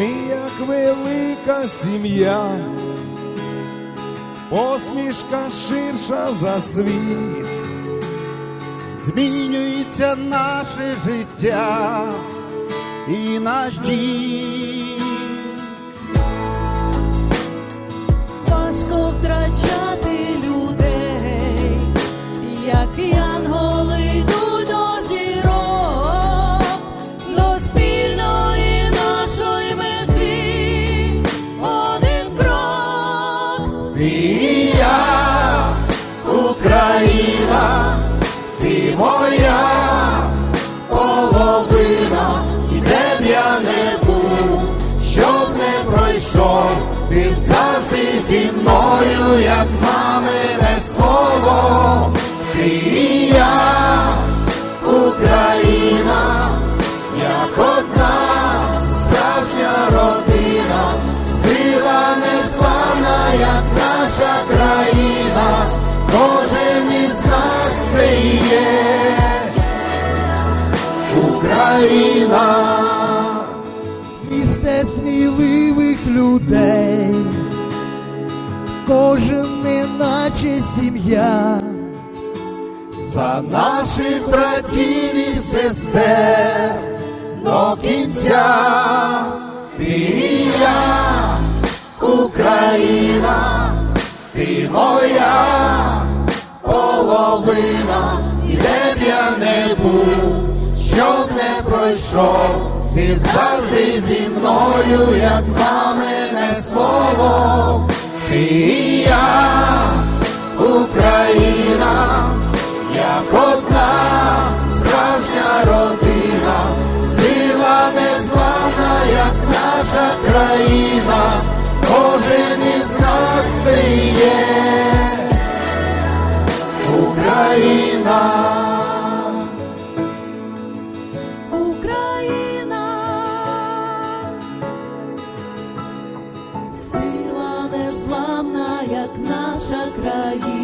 Ми як велика сім'я, посмішка ширша за світ. Змінюється наше життя і наш дім. Важко втрачати пройшов, ти завжди зі мною, як мамине слово, ти і я, Україна, як одна справжня родина, сила незламна, як наша країна, місце сміливих людей, кожен неначе сім'я, За наших братів і сестер до кінця. Ти і я, Україна, ти моя половина, де б я не був, щоб не пройшов, ти завжди зі мною, як на мене слово, ти і я, Україна, як одна справжня родина, сила незламна, як наша країна. наша країна.